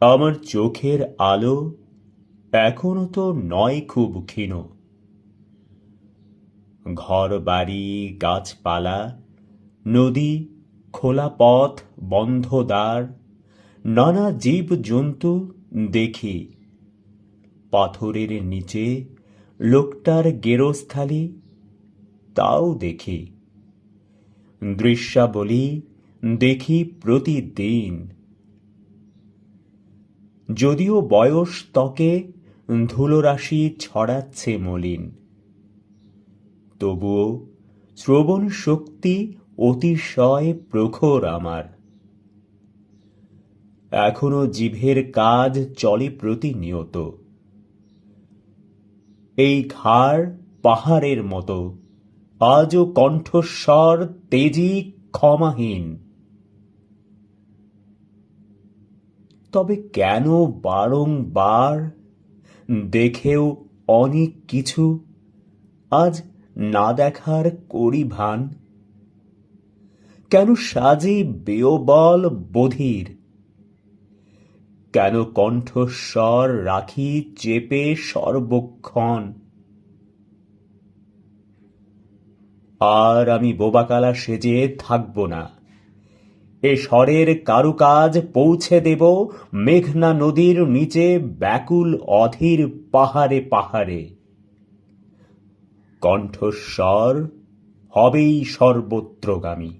আমার চোখের আলো এখনও তো নয় খুব ক্ষীণ। ঘর বাড়ি গাছপালা, নদী, খোলা পথ বন্ধ দ্বার নানা জীব জন্তু দেখি। পাথরের নিচে লোকটার গেরস্থালি তাও দেখি। দৃশ্যাবলী দেখি প্রতিদিন। যদিও বয়স ত্বকে ধুলোরাশি ছড়াচ্ছে মলিন। তবুও শ্রবণ শক্তি অতিশয় প্রখর আমার। এখনও জিভের কাজ চলে প্রতিনিয়ত। এই ঘাড় পাহাড়ের মতো। আজও কণ্ঠস্বর তেজি ক্ষমাহীন। তবে কেন বারংবার দেখেও অনেক কিছু আজ না দেখার করি ভান কেন সাজে বেয়বল বধির? কেন কণ্ঠস্বর রাখি চেপে সর্বক্ষণ? আর আমি বোবাকালা সেজে থাকব না। এ স্বরের কারুকাজ পৌঁছে দেব মেঘনা নদীর নিচে ব্যাকুল অধীর পাহাড়ে পাহাড়ে। কণ্ঠস্বর হবেই সর্বত্রগামী।